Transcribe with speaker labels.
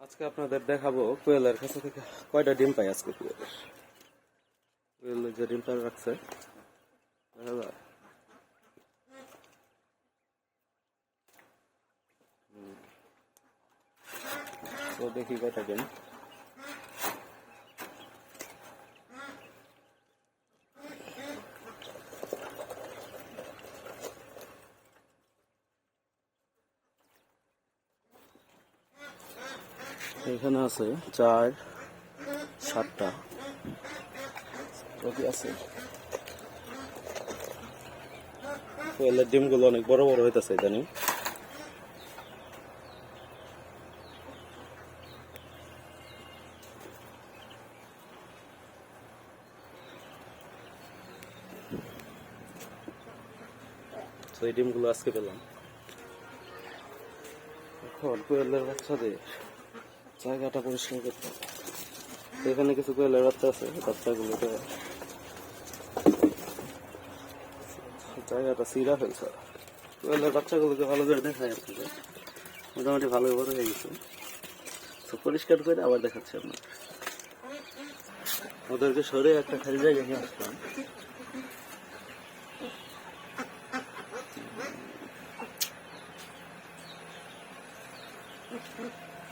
Speaker 1: আজকে আপনাদের দেখাবো কোয়েলের কাছে থেকে কয়টা ডিম পাই আজকে কোয়েলের। কোয়েলের যে ডিমটা রাখছে তো দেখি কয়টা ডিম। এখানে আছে চার, সাতটা। আছে? কোয়েলের ডিমগুলো অনেক বড় বড় হইতেছে জানি এই ডিমগুলো আজকে পেলাম। এখন কোয়েলের বাচ্চাদের জায়গাটা পরিষ্কার করতে এখানে কিছু করে বাচ্চা আছে বাচ্চাগুলোকে জায়গাটা সিরা ফেলছে। বাচ্চাগুলোকে ভালো করে দেখায় আপনাদের। মোটামুটি ভালো বড় হয়ে গেছে। তো পরিষ্কার করে আবার দেখাচ্ছি আপনার ওদেরকে সরে একটা খালি জায়গা নিয়ে আসলাম। Thank you.